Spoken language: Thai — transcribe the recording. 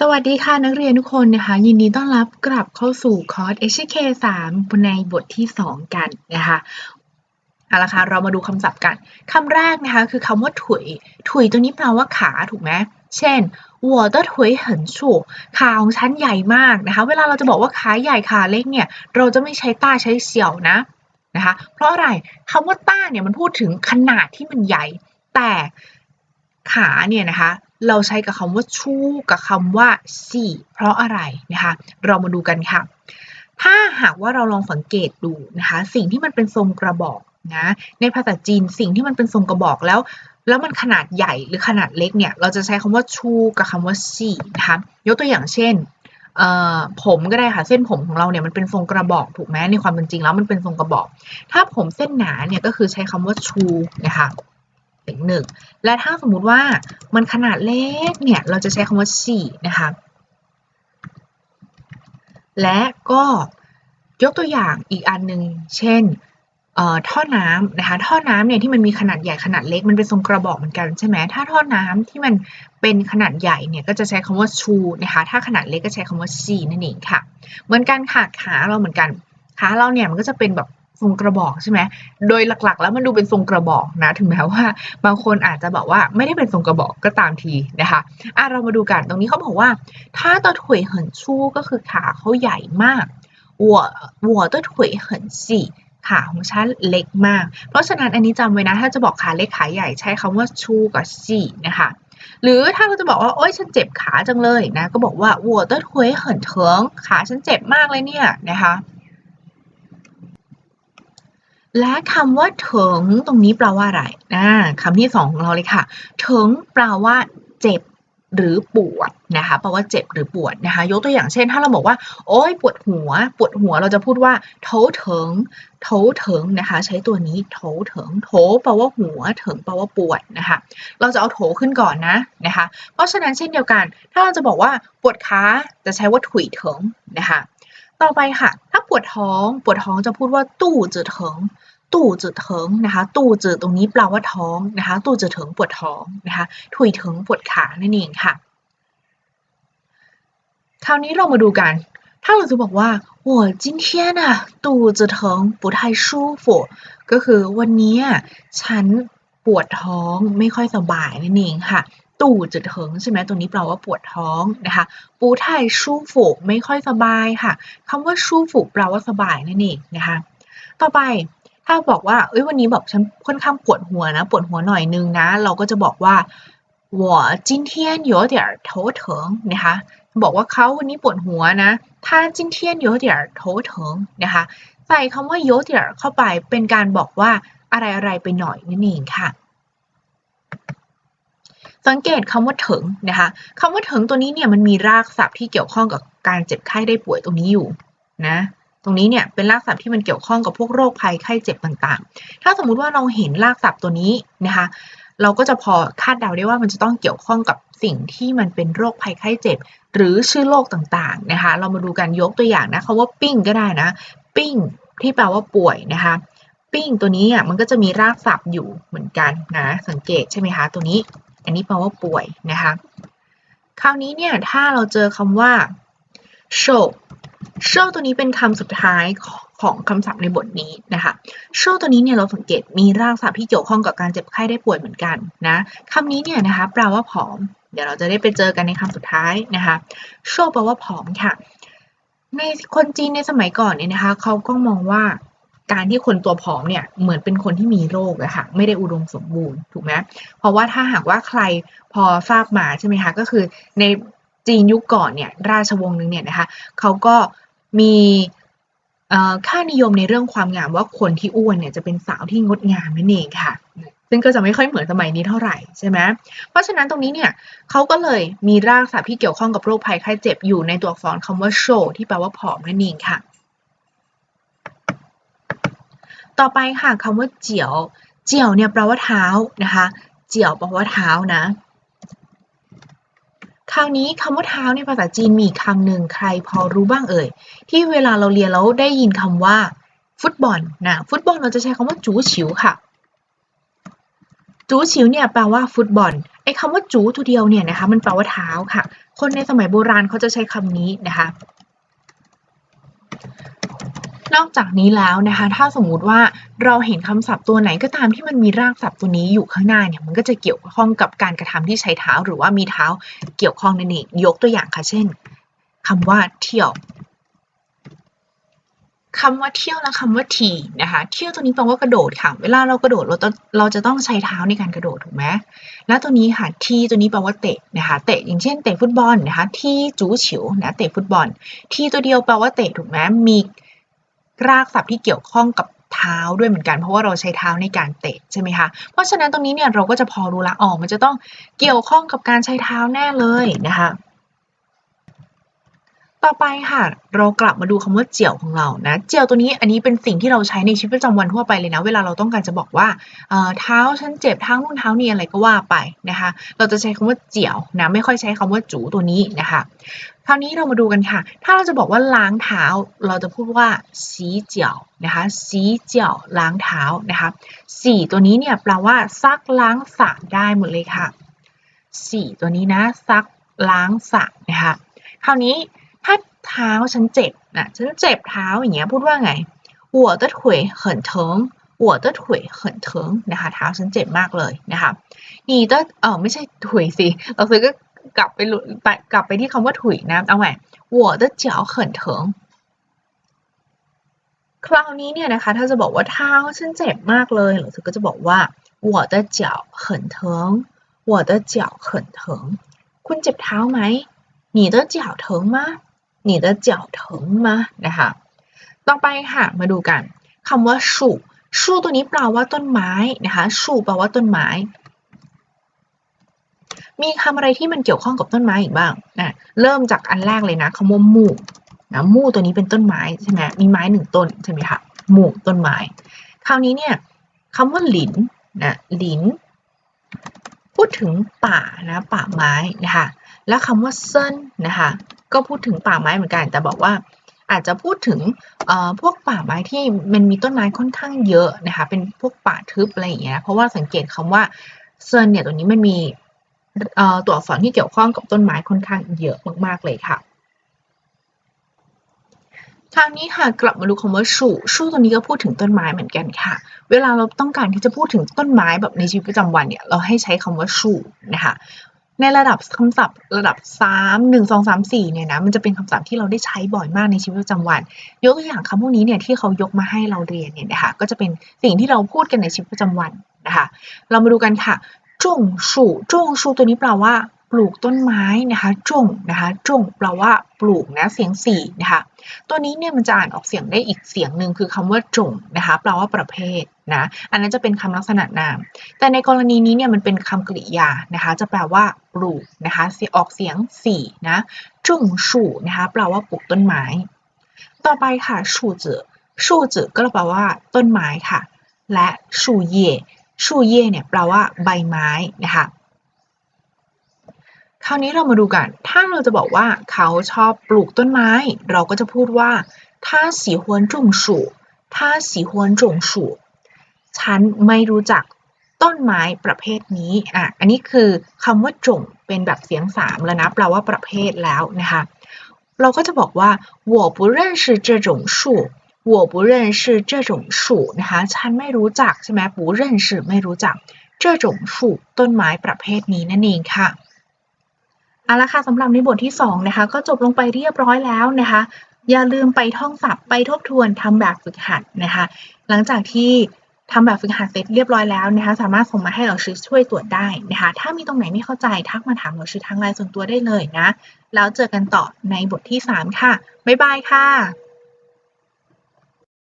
สวัสดีค่ะนักเรียนทุกคนนะคะ ยินดีต้อนรับกลับเข้าสู่คอร์ส HK 3ในบทที่ 2 กันนะคะเอาละค่ะเรามาดูคำศัพท์กันคำแรกนะคะคือคำว่าถุย ถุยตัวนี้แปลว่าขาถูกไหมเช่น我的腿很粗ขาของฉันใหญ่มากนะคะ เวลาเราจะบอกว่าขาใหญ่ขาเล็กเนี่ย เราจะไม่ใช้ต้าใช้เสี่ยวนะนะคะ เพราะอะไรคำว่าต้าเนี่ยมันพูดถึงขนาดที่มันใหญ่ แต่ขาเนี่ยนะคะ เราใช้กับคำว่าชู่กับคำว่าสี่เพราะอะไรนะคะ เรามาดูกันค่ะ ถ้าหากว่าเราลองสังเกตดูนะคะ สิ่งที่มันเป็นทรงกระบอกนะในภาษาจีนสิ่งที่มันเป็นทรงกระบอกแล้ว แล้วมันขนาดใหญ่หรือขนาดเล็กเนี่ย เราจะใช้คำว่าชูกับคำว่าสี่นะคะยกตัวอย่างเช่นผมก็ได้ค่ะเส้นผมของเราเนี่ยมันเป็นทรงกระบอกถูกไหมในความเป็นจริงแล้วมันเป็นทรงกระบอก ถ้าผมเส้นหนาเนี่ยก็คือใช้คำว่าชูนะคะ เป็นหนึ่งและถ้าสมมุติว่ามันขนาดเล็กเนี่ยเราจะใช้คำว่าสี่นะคะ และก็ยกตัวอย่างอีกอันหนึ่งเช่นท่อน้ำนะคะท่อน้ำเนี่ยที่มันมีขนาดใหญ่ขนาดเล็กมันเป็นทรงกระบอกเหมือนกันใช่ไหมถ้าท่อน้ำที่มันเป็นขนาดใหญ่เนี่ยก็จะใช้คำว่าชูนะคะถ้าขนาดเล็กก็ใช้คำว่าซีนั่นเองค่ะ เหมือนกันค่ะขาเราเหมือนกันขาเราเนี่ยมันก็จะเป็นแบบ ทรงกระบอกใช่ไหมโดยหลักๆ แล้วมันดูเป็นทรงกระบอกนะ ถึงแม้ว่า บางคนอาจจะบอกว่าไม่ได้เป็นทรงกระบอกก็ตามทีนะคะอะเรามาดูกันตรงนี้เขาบอกว่า ถ้าตัวถุยเหินชู่ก็คือขาเขาใหญ่มากหัวหัวตัวถุยเหินสี่ขาของฉันเล็กมาก เพราะฉะนั้นอันนี้จำไว้นะ ถ้าจะบอกขาเล็กขาใหญ่ใช้คำว่าชูกับสี่นะคะ หรือถ้าเราจะบอกว่าโอ๊ยฉันเจ็บขาจังเลยนะ ก็บอกว่าหัวตัวถุยเหินเถิงขาฉันเจ็บมากเลยเนี่ยนะคะ และคำว่าเถิงตรงนี้แปลว่าอะไรนะคำที่สองของเราเลยค่ะ เถิงแปลว่าเจ็บหรือปวดนะคะแปลว่าเจ็บหรือปวดนะคะ ยกตัวอย่างเช่น ถ้าเราบอกว่า โอ๊ยปวดหัว ปวดหัวเราจะพูดว่าโถเถิงโถเถิงนะคะ ใช้ตัวนี้โถเถิงโถแปลว่าหัวเถิงแปลว่าปวดนะคะ เราจะเอาโถขึ้นก่อนนะนะคะ เพราะฉะนั้นเช่นเดียวกัน ถ้าเราจะบอกว่าปวดขาจะใช้ว่าถุยเถิงนะคะ ต่อไปค่ะ ถ้าปวดท้อง ปวดท้องจะพูดว่าตู้จืดเถิง ตู้จืดเถิงนะคะ ตู้จืดตรงนี้แปลว่าท้องนะคะ ตู้จืดเถิงปวดท้องนะคะ ถุยเถิงปวดขานั่นเองค่ะ คราวนี้เรามาดูกัน ถ้าเราจะบอกว่า我今天啊肚子疼不太舒服ก็คือวันนี้ฉันปวดท้องไม่ค่อยสบายนั่นเองค่ะ ตู่จืดเถิงใช่ไหมตัวนี้แปลว่าปวดท้องนะคะปูไทชูฝูไม่ค่อยสบายค่ะคำว่าชูฝูแปลว่าสบายนั่นเองนะคะ ต่อไปถ้าบอกว่าเอ้ยวันนี้แบบฉันค่อนข้างปวดหัวนะ ปวดหัวหน่อยนึงนะ เราก็จะบอกว่า我今天有点头疼นะคะ บอกว่าเขาวันนี้ปวดหัวนะ他今天有点头疼นะคะ ใส่คำว่า有点เข้าไปเป็นการบอกว่าอะไรอะไรๆไปหน่อยนั่นเองค่ะ สังเกตคำว่าถึงนะคะคำว่าถึงตัวนี้เนี่ยมันมีรากศัพท์ที่เกี่ยวข้องกับการเจ็บไข้ได้ป่วยตรงนี้อยู่นะตรงนี้เนี่ยเป็นรากศัพท์ที่มันเกี่ยวข้องกับพวกโรคภัยไข้เจ็บต่างๆ ถ้าสมมุติว่าเราเห็นรากศัพท์ตัวนี้นะคะเราก็จะพอคาดเดาได้ว่ามันจะต้องเกี่ยวข้องกับสิ่งที่มันเป็นโรคภัยไข้เจ็บ หรือชื่อโรคต่างๆนะคะเรามาดูกันยกตัวอย่างนะคำว่าปิ้งก็ได้นะปิ้งที่แปลว่าป่วยนะคะปิ้งตัวนี้อะมันก็จะมีรากศัพท์อยู่เหมือนกันนะสังเกตใช่ไหมคะตัวนี้ อันนี้แปลว่าป่วยนะคะคราวนี้เนี่ยถ้าเราเจอคำว่า show show ตัวนี้เป็นคำสุดท้ายของคำศัพท์ในบทนี้นะคะ show ตัวนี้เนี่ยเราสังเกตมีรากศัพท์ที่เกี่ยวข้องกับการเจ็บไข้ได้ป่วยเหมือนกันนะคำนี้เนี่ยนะคะแปลว่าผอม เดี๋ยวเราจะได้ไปเจอกันในคำสุดท้ายนะคะ show แปลว่าผอมค่ะ ในคนจีนในสมัยก่อนเนี่ยนะคะเขาก็มองว่า การที่คนตัวผอมเนี่ยเหมือนเป็นคนที่มีโรคอะค่ะไม่ได้อุดมสมบูรณ์ถูกไหมเพราะว่าถ้าหากว่าใครพอทราบมาใช่ไหมคะก็คือในจีนยุคก่อนเนี่ยราชวงศ์หนึ่งเนี่ยนะคะเขาก็มีค่านิยมในเรื่องความงามว่าคนที่อ้วนเนี่ยจะเป็นสาวที่งดงามนั่นเองค่ะ ซึ่งก็จะไม่ค่อยเหมือนสมัยนี้เท่าไหร่ใช่ไหมเพราะฉะนั้นตรงนี้เนี่ยเขาก็เลยมีรากศัพท์ที่เกี่ยวข้องกับโรคภัยไข้เจ็บอยู่ในตัวอักษรคำว่า show ที่แปลว่าผอมนั่นเองค่ะ ต่อไปค่ะคำว่าเจียว เจียวเนี่ยแปลว่าเท้านะคะ เจียวแปลว่าเท้านะ คราวนี้คำว่าเท้าในภาษาจีนมีคำหนึ่งใครพอรู้บ้างเอ่ย ที่เวลาเราเรียนแล้วได้ยินคำว่า ฟุตบอลนะฟุตบอลเราจะใช้คำว่าจูฉิวค่ะจูฉิวเนี่ยแปลว่าฟุตบอลไอ้คำว่าจูตัวเดียวเนี่ยนะคะมันแปลว่าเท้าค่ะ คนในสมัยโบราณเขาจะใช้คำนี้นะคะ นอกจากนี้แล้วนะคะ ถ้าสมมุติว่าเราเห็นคำศัพท์ตัวไหนก็ตามที่มันมีรากศัพท์ตัวนี้อยู่ข้างหน้าเนี่ยมันก็จะเกี่ยวข้องกับการกระทำที่ใช้เท้า หรือว่ามีเท้าเกี่ยวข้องนั่นเองยกตัวอย่างค่ะ เช่นคำว่าเที่ยวคำว่าเที่ยวและคำว่าทีนะคะเที่ยวตัวนี้แปลว่ากระโดดค่ะ เวลาเรากระโดดเราต้องเราจะต้องใช้เท้าในการกระโดดถูกไหมแล้วตัวนี้ค่ะทีตัวนี้แปลว่าเตะนะคะเตะอย่างเช่นเตะฟุตบอลนะคะที่จูฉิวนะเตะฟุตบอลทีตัวเดียวแปลว่าเตะถูกไหมมี รากศัพท์ที่เกี่ยวข้องกับเท้าด้วยเหมือนกันเพราะว่าเราใช้เท้าในการเตะใช่ไหมคะเพราะฉะนั้นตรงนี้เนี่ยเราก็จะพอรู้ละอ๋อมันจะต้องเกี่ยวข้องกับการใช้เท้าแน่เลยนะคะต่อไปค่ะ เรากลับมาดูคำว่าเจียวของเรานะเจียวตัวนี้อันนี้เป็นสิ่งที่เราใช้ในชีวิตประจำวันทั่วไปเลยนะ เวลาเราต้องการจะบอกว่าเท้าฉันเจ็บเท้านู่นเท้านี่อะไรก็ว่าไปนะคะ เราจะใช้คำว่าเจียวนะไม่ค่อยใช้คำว่าจูตัวนี้นะคะ คราวนี้เรามาดูกันค่ะ ถ้าเราจะบอกว่าล้างเท้า เราจะพูดว่าสีเจียวนะคะสีเจียวล้างเท้านะคะสีตัวนี้เนี่ยแปลว่าซักล้างสระได้หมดเลยค่ะสีตัวนี้นะซักล้างสระนะคะคราวนี้ถ้าเท้าฉันเจ็บนะฉันเจ็บเท้าอย่างเงี้ยพูดว่าไงหัวตะถุยเหินงหัวะเหินงนะคะเท้าฉันเจ็บมากเลยนะคะหนีตะเออไม่ใช่ถุยสิเราซื้อก็ กลับไปไปกลับไปที่คำว่าถุยนะเอาใหม่我的脚很疼คราวนี้เนี่ยนะคะถ้าจะบอกว่าเท้าฉันเจ็บมากเลยเราซื้อก็จะบอกว่า我的脚很疼我的脚很疼คุณเจ็บเท้าไหม你的脚疼吗你的脚疼吗นะคะ ต่อไปค่ะ มาดูกันคำว่าชูชูตัวนี้แปลว่าต้นไม้นะคะชูแปลว่าต้นไม้ มีคำอะไรที่มันเกี่ยวข้องกับต้นไม้อีกบ้างนะเริ่มจากอันแรกเลยนะคำว่ามู่นะมู่ตัวนี้เป็นต้นไม้ใช่ไหมมีไม้หนึ่งต้นใช่ไหมคะมู่ต้นไม้ คราวนี้เนี่ยคำว่าหลินนะหลิน พูดถึงป่านะป่าไม้นะคะและคำว่าเซินนะคะก็พูดถึงป่าไม้เหมือนกัน แต่บอกว่าอาจจะพูดถึงพวกป่าไม้ที่มันมีต้นไม้ค่อนข้างเยอะนะคะเป็นพวกป่าทึบอะไรอย่างเงี้ยเพราะว่าสังเกตคำว่าเซินเนี่ยตัวนี้มันมี ตัวอักษรที่เกี่ยวข้องกับต้นไม้ค่อนข้างเยอะมากๆเลยค่ะคราวนี้ค่ะกลับมาดูคำว่าชูชูตัวนี้ก็พูดถึงต้นไม้เหมือนกันค่ะ เวลาเราต้องการที่จะพูดถึงต้นไม้แบบในชีวิตประจำวันเนี่ยเราให้ใช้คำว่าชูนะคะในระดับคำศัพท์ระดับ 3 1 2 3 4เนี่ยนะมันจะเป็นคำศัพท์ที่เราได้ใช้บ่อยมากในชีวิตประจำวัน ยกตัวอย่างคำพวกนี้เนี่ยที่เขายกมาให้เราเรียนเนี่ยนะคะก็จะเป็นสิ่งที่เราพูดกันในชีวิตประจำวันนะคะเรามาดูกันค่ะ จงสู่จงสู่ตัวนี้แปลว่าปลูกต้นไม้นะคะจงนะคะจงแปลว่าปลูกนะเสียงสี่นะคะตัวนี้เนี่ยมันจะอ่านออกเสียงได้อีกเสียงหนึ่งคือคำว่าจงนะคะแปลว่าประเภทนะอันนั้นจะเป็นคำลักษณะนาม แต่ในกรณีนี้เนี่ยมันเป็นคำกริยานะคะจะแปลว่าปลูกนะคะออกเสียงสี่นะจงสู่นะคะแปลว่าปลูกต้นไม้ ต่อไปค่ะชู่จือชู่จือก็แปลว่าต้นไม้ค่ะ และชู่เย่ ชูเย่เนี่ยแปลว่าใบไม้นะคะคราวนี้เรามาดูกัน ถ้าเราจะบอกว่าเขาชอบปลูกต้นไม้ เราก็จะพูดว่า他喜欢种树他喜欢种树ฉันไม่รู้จักต้นไม้ประเภทนี้ อ่ะ อันนี้คือคำว่าจงเป็นแบบเสียงสามแล้วนะ แปลว่าประเภทแล้วนะคะ เราก็จะบอกว่า我不认识这种树 我不认识这种树นะคะ ฉันไม่รู้จักใช่ไหม不认识ไม่รู้จัก这种树ต้นไม้ประเภทนี้นั่นเองค่ะเอาละค่ะสำหรับในบทที่2นะคะก็จบลงไปเรียบร้อยแล้วนะคะ อย่าลืมไปท่องศัพท์ไปทบทวนทำแบบฝึกหัดนะคะ หลังจากที่ทำแบบฝึกหัดเสร็จเรียบร้อยแล้วนะคะ สามารถส่งมาให้เราชื่อช่วยตรวจได้นะคะ ถ้ามีตรงไหนไม่เข้าใจทักมาถามเราชื่อทางไลน์ส่วนตัวได้เลยนะ แล้วเจอกันต่อในบทที่ 3 ค่ะ บ๊ายบายค่ะ